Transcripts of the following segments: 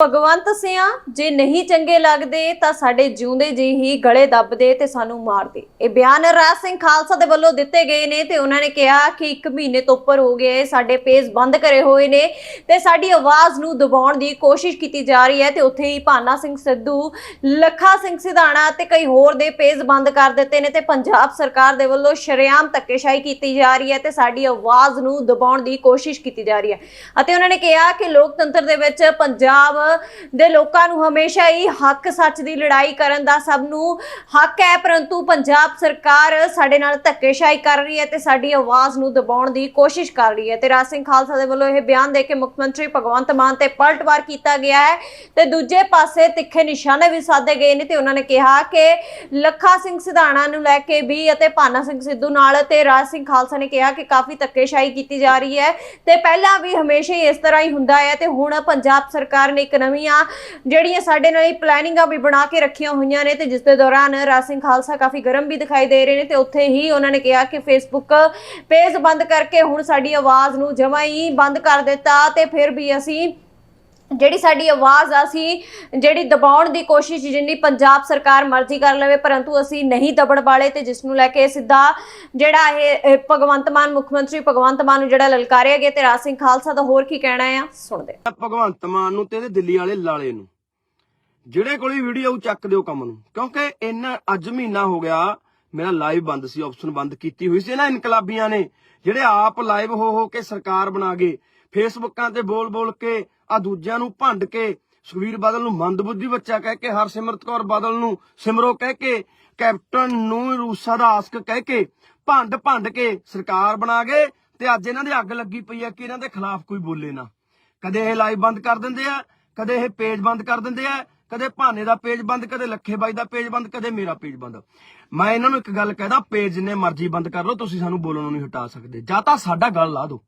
ਭਗਵੰਤ ਸਿਆ, ਜੇ ਨਹੀਂ ਚੰਗੇ ਲੱਗਦੇ, ਤਾਂ ਸਾਡੇ ਜਿਉਂਦੇ ਜੀ ਹੀ ਗਲੇ ਦੱਬਦੇ ਤੇ ਸਾਨੂੰ ਮਾਰਦੇ। ਇਹ ਬਿਆਨ ਰਾਜ ਸਿੰਘ ਖਾਲਸਾ ਦੇ ਵੱਲੋਂ ਦਿੱਤੇ ਗਏ ਨੇ ਤੇ ਉਹਨਾਂ ਨੇ ਕਿਹਾ ਕਿ 1 ਮਹੀਨੇ ਤੋਂ ਉੱਪਰ ਹੋ ਗਏ, ਸਾਡੇ ਪੇਜ ਬੰਦ ਕਰੇ ਹੋਏ ਨੇ ਤੇ ਸਾਡੀ ਆਵਾਜ਼ ਨੂੰ ਦਬਾਉਣ ਦੀ ਕੋਸ਼ਿਸ਼ ਕੀਤੀ ਜਾ ਰਹੀ ਹੈ ਤੇ ਉੱਥੇ ਹੀ ਭਾਨਾ ਸਿੰਘ ਸਿੱਧੂ, ਲੱਖਾ ਸਿੰਘ ਸਿਧਾਣਾ ਤੇ ਕਈ ਹੋਰ ਦੇ ਪੇਜ ਬੰਦ ਕਰ ਦਿੱਤੇ ਨੇ ਤੇ ਪੰਜਾਬ ਸਰਕਾਰ ਦੇ ਵੱਲੋਂ ਸ਼ਰੇਆਮ ਧੱਕੇਸ਼ਾਹੀ ਕੀਤੀ ਜਾ ਰਹੀ ਹੈ ਤੇ ਸਾਡੀ ਆਵਾਜ਼ ਨੂੰ ਦਬਾਉਣ ਦੀ ਕੋਸ਼ਿਸ਼ ਕੀਤੀ ਜਾ ਰਹੀ ਹੈ। ਅਤੇ ਉਹਨਾਂ ਨੇ ਕਿਹਾ ਕਿ ਲੋਕਤੰਤਰ ਦੇ ਵਿੱਚ ਪੰਜਾਬ ਦੇ ਲੋਕਾਂ ਨੂੰ ਹਮੇਸ਼ਾ ਹੀ ਹੱਕ ਸੱਚ ਦੀ ਲੜਾਈ ਕਰਨ ਦਾ ਸਭ ਨੂੰ ਹੱਕ ਹੈ, ਪਰੰਤੂ ਪੰਜਾਬ ਸਰਕਾਰ ਸਾਡੇ ਨਾਲ ਧੱਕੇਸ਼ਾਹੀ ਕਰ ਰਹੀ ਹੈ ਤੇ ਸਾਡੀ ਆਵਾਜ਼ ਨੂੰ ਦਬਾਉਣ ਦੀ ਕੋਸ਼ਿਸ਼ ਕਰ ਰਹੀ ਹੈ। ਤੇ ਰਾਜ ਸਿੰਘ ਖਾਲਸਾ ਦੇ ਵੱਲੋਂ ਇਹ ਬਿਆਨ ਦੇ ਕੇ ਮੁੱਖ ਮੰਤਰੀ ਭਗਵੰਤ ਮਾਨ ਤੇ ਪਲਟਵਾਰ ਕੀਤਾ ਗਿਆ ਹੈ ਤੇ ਦੂਜੇ ਪਾਸੇ ਤਿੱਖੇ ਨਿਸ਼ਾਨੇ ਵੀ ਸਾਧੇ ਗਏ ਨੇ ਤੇ ਉਹਨਾਂ ਨੇ ਕਿਹਾ ਕਿ ਲੱਖਾ ਸਿੰਘ ਸਿਧਾਣਾ ਨੂੰ ਲੈ ਕੇ ਵੀ ਅਤੇ ਭਾਨਾ ਸਿੰਘ ਸਿੱਧੂ ਨਾਲ ਤੇ ਰਾਜ ਸਿੰਘ ਖਾਲਸਾ ਨੇ ਕਿਹਾ ਕਿ ਕਾਫੀ ਧੱਕੇਸ਼ਾਹੀ ਕੀਤੀ ਜਾ ਰਹੀ ਹੈ ਤੇ ਪਹਿਲਾਂ ਵੀ ਹਮੇਸ਼ਾ ਹੀ ਇਸ ਤਰ੍ਹਾਂ ਹੀ ਹੁੰਦਾ ਹੈ ਤੇ ਹੁਣ ਪੰਜਾਬ ਸਰਕਾਰ ਨੇ ਇੱਕ ਨਵੀਆਂ ਜਿਹੜੀਆਂ ਸਾਡੇ ਨਾਲ ਹੀ ਪਲੈਨਿੰਗਾਂ ਵੀ ਬਣਾ ਕੇ ਰੱਖੀਆਂ ਹੋਈਆਂ ਨੇ ਤੇ ਜਿਸ ਦੇ ਦੌਰਾਨ ਰਾਜ ਸਿੰਘ ਖਾਲਸਾ ਕਾਫੀ ਗਰਮ ਵੀ ਦਿਖਾਈ ਦੇ ਰਹੇ ਨੇ ਤੇ ਉੱਥੇ ਹੀ ਉਹਨਾਂ ਨੇ ਕਿਹਾ ਕਿ ਫੇਸਬੁੱਕ ਪੇਜ ਬੰਦ ਕਰਕੇ ਹੁਣ ਸਾਡੀ ਆਵਾਜ਼ ਨੂੰ ਜਮਾਂ ਹੀ ਬੰਦ ਕਰ ਦਿੱਤਾ ਤੇ ਫਿਰ ਵੀ ਅਸੀਂ ਜਿਹੜੀ ਸਾਡੀ ਆਵਾਜ਼ ਆ ਸੀ ਜਿਹੜੀ ਦਬਾਉਣ ਦੀ ਕੋਸ਼ਿਸ਼, ਜਿੰਨੀ ਪੰਜਾਬ ਸਰਕਾਰ ਮਰਜ਼ੀ ਕਰ ਲਵੇ, ਪਰੰਤੂ ਅਸੀਂ ਨਹੀਂ ਦਬੜ ਵਾਲੇ ਤੇ ਜਿਸ ਨੂੰ ਲੈ ਕੇ ਸਿੱਧਾ ਜਿਹੜਾ ਇਹ ਭਗਵੰਤ ਮਾਨ, ਮੁੱਖ ਮੰਤਰੀ ਭਗਵੰਤ ਮਾਨ ਨੂੰ ਜਿਹੜਾ ਲਲਕਾਰਿਆ ਗਿਆ ਤੇ ਰਾਜ ਸਿੰਘ ਖਾਲਸਾ ਦਾ ਹੋਰ ਕੀ ਕਹਿਣਾ ਆ, ਸੁਣਦੇ ਭਗਵੰਤ ਮਾਨ ਨੂੰ ਤੇ ਇਹਦੇ ਦਿੱਲੀ ਵਾਲੇ ਲਾਲੇ ਨੂੰ। ਜਿਹੜੇ ਕੋਲੀ ਵੀਡੀਓ ਚੱਕ ਦਿਓ ਕੰਮ ਨੂੰ, ਕਿਉਂਕਿ ਇਹਨਾਂ ਅੱਜ ਮਹੀਨਾ ਹੋ ਗਿਆ ਮੇਰਾ ਲਾਈਵ ਬੰਦ ਸੀ ਆਪਸ਼ਨ ਬੰਦ ਕੀਤੀ ਹੋਈ ਸੀ ਇਹਨਾਂ ਇਨਕਲਾਬੀਆਂ ਨੇ, ਜਿਹੜੇ ਆਪ ਲਾਈਵ ਹੋ ਹੋ ਕੇ ਸਰਕਾਰ ਬਣਾ ਗਏ। ਫੇਸਬੁੱਕਾਂ ਤੇ ਬੋਲ ਬੋਲ ਕੇ, ਆ ਦੂਜਿਆਂ ਨੂੰ ਭੰਡ ਕੇ, ਸੁਖਵੀਰ ਬਾਦਲ ਨੂੰ ਮੰਦਬੁੱਧੀ ਬੱਚਾ ਕਹਿ ਕੇ, ਹਰਸਿਮਰਤ ਕੌਰ ਬਾਦਲ ਨੂੰ ਸਿਮਰੋ ਕਹਿ ਕੇ, ਕੈਪਟਨ ਨੂੰ ਰੂਸਾ ਦਾ ਆਸਕ ਕਹਿ ਕੇ, ਭੰਡ ਭੰਡ ਕੇ ਸਰਕਾਰ ਬਣਾ ਗਏ ਤੇ ਅੱਜ ਇਹਨਾਂ ਦੇ ਅੱਗ ਲੱਗੀ ਪਈ ਹੈ ਕਿ ਇਹਨਾਂ ਦੇ ਖਿਲਾਫ ਕੋਈ ਬੋਲੇ ਨਾ। ਕਦੇ ਇਹ ਲਾਈਵ ਬੰਦ ਕਰ ਦਿੰਦੇ ਆ, ਕਦੇ ਇਹ ਪੇਜ ਬੰਦ ਕਰ ਦਿੰਦੇ ਆ ਕਦੇ ਭਾਨੇ ਦਾ ਪੇਜ ਬੰਦ, ਕਦੇ ਲੱਖੇ ਬਾਈ ਦਾ ਪੇਜ ਬੰਦ, ਕਦੇ ਮੇਰਾ ਪੇਜ ਬੰਦ। ਮੈਂ ਇਹਨਾਂ ਨੂੰ ਇੱਕ ਗੱਲ ਕਹਿਦਾ, ਪੇਜ ਜਿੰਨੇ ਮਰਜ਼ੀ ਬੰਦ ਕਰ ਲਓ, ਤੁਸੀਂ ਸਾਨੂੰ ਬੋਲਣੋਂ ਨਹੀਂ ਹਟਾ ਸਕਦੇ। ਜਾਂ ਤਾਂ ਸਾਡਾ ਗੱਲ ਲਾ ਦਿਓ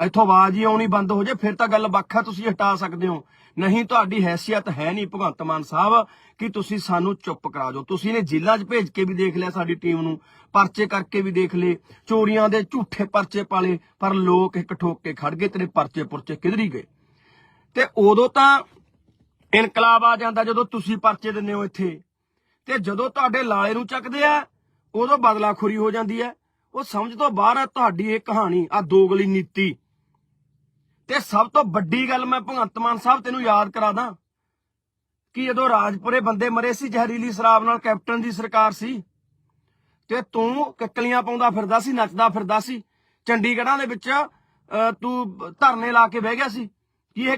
ਇੱਥੋਂ ਆਵਾਜ਼ ਹੀ ਆਉਣੀ ਬੰਦ ਹੋ ਜੇ, ਫਿਰ ਤਾਂ ਗੱਲ ਵੱਖਾ ਤੁਸੀਂ ਹਟਾ ਸਕਦੇ ਹੋ। ਨਹੀਂ, ਤੁਹਾਡੀ ਹੈਸੀਅਤ ਹੈ ਨਹੀਂ ਭਗਵੰਤ ਮਾਨ ਸਾਹਿਬ, ਕਿ ਤੁਸੀਂ ਸਾਨੂੰ ਚੁੱਪ ਕਰਾ ਦਿਓ। ਤੁਸੀਂ ਨੇ ਜੇਲ੍ਹਾਂ 'ਚ ਭੇਜ ਕੇ ਵੀ ਦੇਖ ਲਿਆ ਸਾਡੀ ਟੀਮ ਨੂੰ, ਪਰਚੇ ਕਰਕੇ ਵੀ ਦੇਖ ਲਏ। ਚੋਰੀਆਂ ਦੇ ਝੂਠੇ ਪਰਚੇ ਪਾਲੇ, ਪਰ ਲੋਕ ਇੱਕ ਠੋਕ ਕੇ ਖੜ ਗਏ, ਤੇਰੇ ਪਰਚੇ ਪੁਰਚੇ ਕਿਧਰੀ ਗਏ? ਤੇ ਉਦੋਂ ਤਾਂ ਇਨਕਲਾਬ ਆ ਜਾਂਦਾ ਜਦੋਂ ਤੁਸੀਂ ਪਰਚੇ ਦਿੰਦੇ ਹੋ ਇੱਥੇ। ਤੇ ਜਦੋਂ ਤੁਹਾਡੇ ਲਾਲੇ ਨੂੰ ਚੱਕਦੇ ਆ, ਉਦੋਂ ਬਦਲਾਖੋਰੀ ਹੋ ਜਾਂਦੀ ਹੈ ਉਹ ਸਮਝ ਤੋਂ ਬਾਹਰ ਹੈ ਤੁਹਾਡੀ ਇਹ ਕਹਾਣੀ, ਆ ਦੋਗਲੀ ਨੀਤੀ। ਤੇ ਸਭ ਤੋਂ ਵੱਡੀ ਗੱਲ ਮੈਂ ਭਗਵੰਤ ਮਾਨ ਸਾਹਿਬ ਤੈਨੂੰ ਯਾਦ ਕਰਾ ਦਾਂ। ਕਿ ਜਦੋਂ ਰਾਜਪੁਰੇ ਬੰਦੇ ਮਰੇ ਸੀ, ਜ਼ਹਿਰੀਲੀ ਸ਼ਰਾਬ ਨਾਲ ਕੈਪਟਨ ਦੀ ਸਰਕਾਰ ਸੀ, ਤੇ ਤੂੰ ਕਿੱਕਲੀਆਂ ਪਾਉਂਦਾ ਫਿਰਦਾ ਸੀ, ਨੱਚਦਾ ਫਿਰਦਾ ਸੀ, ਚੰਡੀਗੜ੍ਹਾਂ ਦੇ ਵਿੱਚ ਤੂੰ ਧਰਨੇ ਲਾ ਕੇ ਬਹਿ ਗਿਆ ਸੀ।